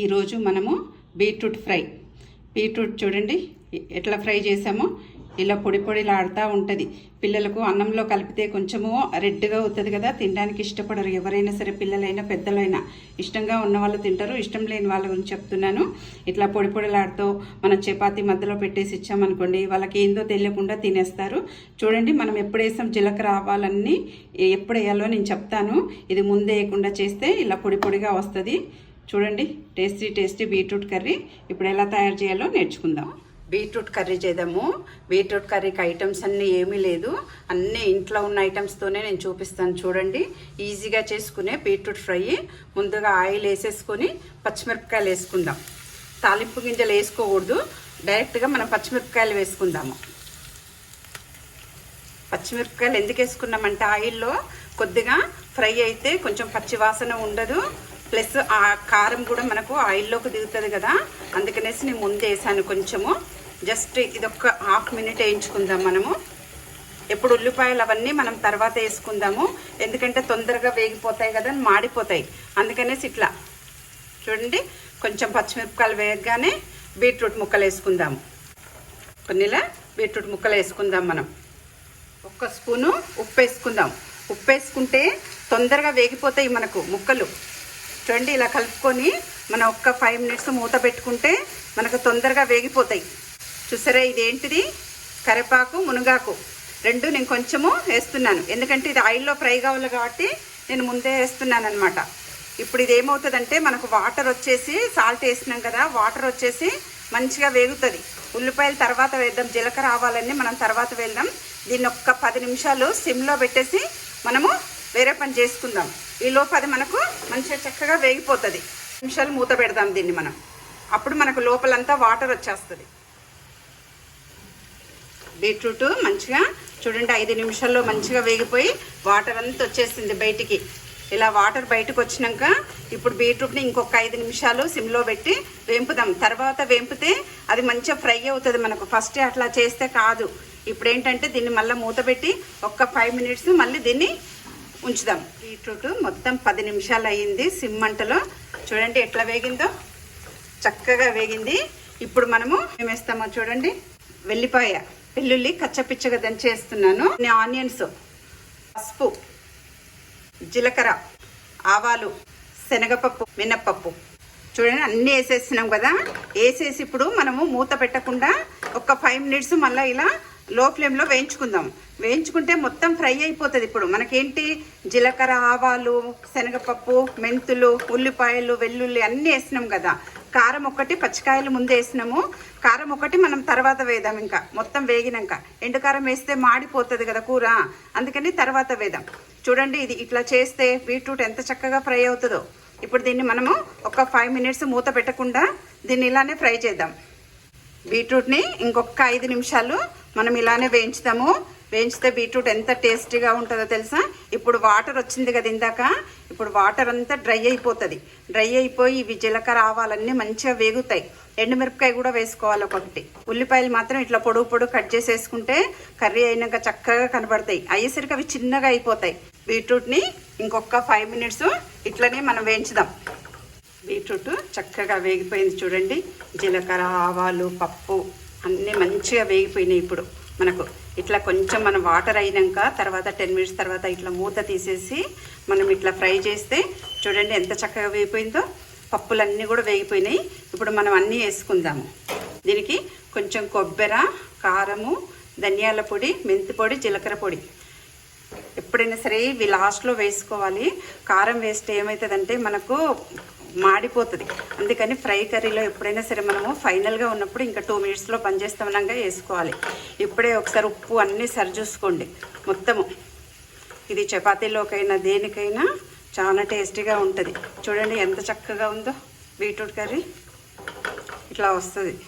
ఈరోజు మనము beetroot fry. Beetroot చూడండి ఎట్లా ఫ్రై చేసామో ఇలా పొడి పొడిలాడుతూ ఉంటుంది. పిల్లలకు అన్నంలో కలిపితే కొంచెము రెడ్గా అవుతుంది కదా తినడానికి ఇష్టపడరు. ఎవరైనా సరే పిల్లలైనా పెద్దలైనా ఇష్టంగా ఉన్న వాళ్ళు తింటారు. ఇష్టం లేని వాళ్ళ గురించి చెప్తున్నాను. ఇట్లా పొడి పొడిలాడుతూ మనం చపాతి మధ్యలో పెట్టేసి ఇచ్చామనుకోండి వాళ్ళకి ఏందో తెలియకుండా తినేస్తారు. చూడండి మనం ఎప్పుడు వేసాం జీలకర్ర ఆవాలన్నీ ఎప్పుడు వేయాలో నేను చెప్తాను. ఇది ముందే వేయకుండా చేస్తే ఇలా పొడి పొడిగా వస్తుంది. చూడండి టేస్టీ టేస్టీ బీట్రూట్ కర్రీ ఇప్పుడు ఎలా తయారు చేయాలో నేర్చుకుందాం. బీట్రూట్ కర్రీ చేద్దాము. బీట్రూట్ కర్రీకి ఐటమ్స్ అన్నీ ఏమీ లేదు. అన్నీ ఇంట్లో ఉన్న ఐటమ్స్తోనే నేను చూపిస్తాను చూడండి. ఈజీగా చేసుకునే బీట్రూట్ ఫ్రై. ముందుగా ఆయిల్ వేసేసుకొని పచ్చిమిరపకాయలు వేసుకుందాం. తాలింపు గింజలు వేసుకోకూడదు. డైరెక్ట్గా మనం పచ్చిమిరపకాయలు వేసుకుందాము. పచ్చిమిరపకాయలు ఎందుకు వేసుకున్నామంటే ఆయిల్లో కొద్దిగా ఫ్రై అయితే కొంచెం పచ్చి వాసన ఉండదు. ప్లస్ ఆ కారం కూడా మనకు ఆయిల్లోకి దిగుతుంది కదా అందుకనేసి నేను ముందు వేసాను కొంచెము. జస్ట్ ఇది ఒక హాఫ్ మినిట్ వేయించుకుందాం మనము. ఎప్పుడు ఉల్లిపాయలు అవన్నీ మనం తర్వాత వేసుకుందాము. ఎందుకంటే తొందరగా వేగిపోతాయి కదా మాడిపోతాయి. అందుకనేసి ఇట్లా. చూడండి కొంచెం పచ్చిమిరపకాయలు వేయగానే బీట్రూట్ ముక్కలు వేసుకుందాము. కొన్నిలా బీట్రూట్ ముక్కలు వేసుకుందాం మనం. ఒక్క స్పూను ఉప్పు వేసుకుందాం. ఉప్పు వేసుకుంటే తొందరగా వేగిపోతాయి మనకు ముక్కలు. చూడండి ఇలా కలుపుకొని మనం ఒక్క ఫైవ్ మినిట్స్ మూత పెట్టుకుంటే మనకు తొందరగా వేగిపోతాయి. చూసారా ఇదేంటిది? కరివేపాకు మునగాకు. రెండు నేను కొంచెము వేస్తున్నాను. ఎందుకంటే ఇది ఆయిల్లో ఫ్రై కావాలి కాబట్టి నేను ముందే వేస్తున్నాను అనమాట ఇప్పుడు ఇది ఏమవుతుందంటే మనకు వాటర్ వచ్చేసి సాల్ట్ వేసినాం కదా వాటర్ వచ్చేసి మంచిగా వేగుతుంది. ఉల్లిపాయలు తర్వాత వేద్దాం జీలకర్ర ఆవాలన్నీ మనం తర్వాత వేద్దాం. దీన్ని ఒక్క పది నిమిషాలు సిమ్లో పెట్టేసి మనము వేరే పని చేసుకుందాం. ఈ లోపు అది మనకు మంచిగా చక్కగా వేగిపోతుంది. నిమిషాలు మూత పెడదాం దీన్ని మనం. అప్పుడు మనకు లోపలంతా వాటర్ వచ్చేస్తుంది. బీట్రూట్ మంచిగా చూడండి ఐదు నిమిషాల్లో మంచిగా వేగిపోయి వాటర్ అంతా వచ్చేసింది బయటికి. ఇలా వాటర్ బయటకు వచ్చినాక ఇప్పుడు బీట్రూట్ని ఇంకొక ఐదు నిమిషాలు సిమ్లో పెట్టి వేంపుదాం. తర్వాత వేంపితే అది మంచిగా ఫ్రై అవుతుంది మనకు. ఫస్ట్ అట్లా చేస్తే కాదు. ఇప్పుడు ఏంటంటే దీన్ని మళ్ళీ మూత పెట్టి ఒక్క ఫైవ్ మినిట్స్ మళ్ళీ దీన్ని ఉంచుదాం. బీట్రూట్ మొత్తం పది నిమిషాలు అయ్యింది సిమ్ మంటలో చూడండి ఎట్లా వేగిందో. చక్కగా వేగింది. ఇప్పుడు మనము ఏమేస్తామో చూడండి. వెల్లిపాయ వెల్లుల్లి కచ్చపిచ్చగా దంచేస్తున్నాను. ఆనియన్స్ పసుపు జీలకర్ర ఆవాలు శనగపప్పు మినప్పప్పు. చూడండి అన్నీ వేసేసినాం కదా. వేసేసి ఇప్పుడు మనము మూత పెట్టకుండా ఒక ఫైవ్ మినిట్స్ మళ్ళీ ఇలా లో ఫ్లేమ్లో వేయించుకుందాం. వేయించుకుంటే మొత్తం ఫ్రై అయిపోతుంది ఇప్పుడు. మనకేంటి? జీలకర్ర ఆవాలు శనగపప్పు మెంతులు ఉల్లిపాయలు వెల్లుల్లి అన్నీ వేసినాం కదా. కారం ఒకటి పచ్చికాయలు ముందు వేసినాము. కారం ఒకటి మనం తర్వాత వేద్దాం ఇంకా. మొత్తం వేగినాక. ఎండుకారం వేస్తే మాడిపోతుంది కదా కూర. అందుకని తర్వాత వేద్దాం. చూడండి ఇది ఇట్లా చేస్తే బీట్రూట్ ఎంత చక్కగా ఫ్రై అవుతుందో. ఇప్పుడు దీన్ని మనము ఒక ఫైవ్ మినిట్స్ మూత పెట్టకుండా దీన్ని ఇలానే ఫ్రై చేద్దాం. బీట్రూట్ని ఇంకొక ఐదు నిమిషాలు మనం ఇలానే వేయించుతాము. వేయించితే బీట్రూట్ ఎంత టేస్టీగా ఉంటుందో తెలుసా? ఇప్పుడు వాటర్ వచ్చింది కదా ఇందాక. ఇప్పుడు వాటర్ అంతా డ్రై అయిపోతుంది. డ్రై అయిపోయి ఇవి జీలకర్ర ఆవాలన్నీ మంచిగా వేగుతాయి. ఎండుమిరపకాయ కూడా వేసుకోవాలి ఒకటి ఉల్లిపాయలు మాత్రం ఇట్లా పొడుగు పొడుగు కట్ చేసేసుకుంటే కర్రీ అయినాక చక్కగా కనబడతాయి. అయ్యేసరికి అవి చిన్నగా అయిపోతాయి. బీట్రూట్ని ఇంకొక ఫైవ్ మినిట్స్ ఇట్లనే మనం వేయించుదాం. బీట్రూట్ చక్కగా వేగిపోయింది చూడండి. జీలకర్ర ఆవాలు పప్పు అన్నీ మంచిగా వేగిపోయినాయి ఇప్పుడు మనకు. ఇట్లా కొంచెం మనం వాటర్ అయినాక తర్వాత టెన్ మినిట్స్ తర్వాత ఇట్లా మూత తీసేసి మనం ఇట్లా ఫ్రై చేస్తే చూడండి ఎంత చక్కగా వేగిపోయిందో. పప్పులన్నీ కూడా వేగిపోయినాయి. ఇప్పుడు మనం అన్నీ వేసుకుందాము. దీనికి కొంచెం కొబ్బరి కారము ధనియాల పొడి మెంతి పొడి జీలకర్ర పొడి. ఎప్పుడైనా సరే ఇవి లాస్ట్లో వేసుకోవాలి. కారం వేస్తే ఏమవుతుందంటే మనకు మాడిపోతుంది. అందుకని ఫ్రై కర్రీలో ఎప్పుడైనా సరే మనము ఫైనల్గా ఉన్నప్పుడు ఇంకా టూ మినిట్స్లో పనిచేస్తామనంగా వేసుకోవాలి. ఇప్పుడే ఒకసారి ఉప్పు అన్నీ సరి చూసుకోండి. మొత్తము. ఇది చపాతీలోకైనా దేనికైనా చాలా టేస్టీగా ఉంటుంది. చూడండి ఎంత చక్కగా ఉందో బీట్రూట్ కర్రీ. ఇట్లా వస్తుంది.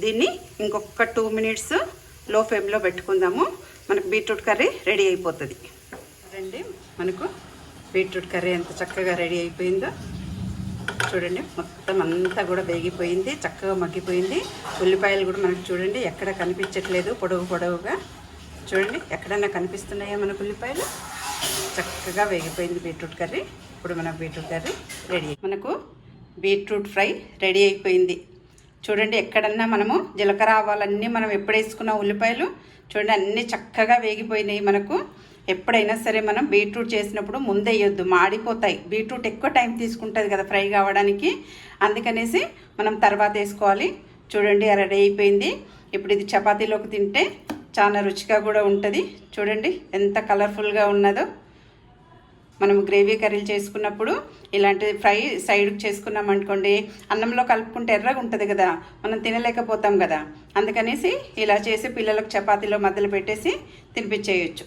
దీన్ని ఇంకొక టూ మినిట్స్లో ఫ్లేమ్లో పెట్టుకుందాము. మనకు బీట్రూట్ కర్రీ రెడీ అయిపోతుంది. రండి. మనకు బీట్రూట్ కర్రీ ఎంత చక్కగా రెడీ అయిపోయిందో చూడండి. మొత్తం అంతా కూడా వేగిపోయింది చక్కగా మగ్గిపోయింది. ఉల్లిపాయలు కూడా మనకు చూడండి ఎక్కడ కనిపించట్లేదు పొడవు పొడవుగా. చూడండి ఎక్కడన్నా కనిపిస్తున్నాయా మనకు ఉల్లిపాయలు? చక్కగా వేగిపోయింది బీట్రూట్ కర్రీ. ఇప్పుడు మన బీట్రూట్ కర్రీ రెడీ మనకు బీట్రూట్ ఫ్రై రెడీ అయిపోయింది. చూడండి ఎక్కడన్నా మనము జీలకర్ర ఆవాలన్నీ మనం ఎప్పుడు వేసుకున్న ఉల్లిపాయలు? చూడండి అన్నీ చక్కగా వేగిపోయినాయి మనకు. ఎప్పుడైనా సరే మనం బీట్రూట్ చేసినప్పుడు ముందేయొద్దు మాడిపోతాయి. బీట్రూట్ ఎక్కువ టైం తీసుకుంటుంది కదా ఫ్రై కావడానికి. అందుకనేసి మనం తర్వాత వేసుకోవాలి. చూడండి రెడీ అయిపోయింది. ఇప్పుడు ఇది చపాతీలోకి తింటే చాలా రుచిగా కూడా ఉంటుంది. చూడండి ఎంత కలర్ఫుల్గా ఉన్నదో. మనం గ్రేవీ కర్రీలు చేసుకున్నప్పుడు ఇలాంటి ఫ్రై సైడ్కి చేసుకున్నాం అనుకోండి అన్నంలో కలుపుకుంటే ఎర్రగా ఉంటుంది కదా మనం తినలేకపోతాం కదా. అందుకనేసి ఇలా చేసి పిల్లలకు చపాతీలో మధ్యలో పెట్టేసి తినిపించేయచ్చు.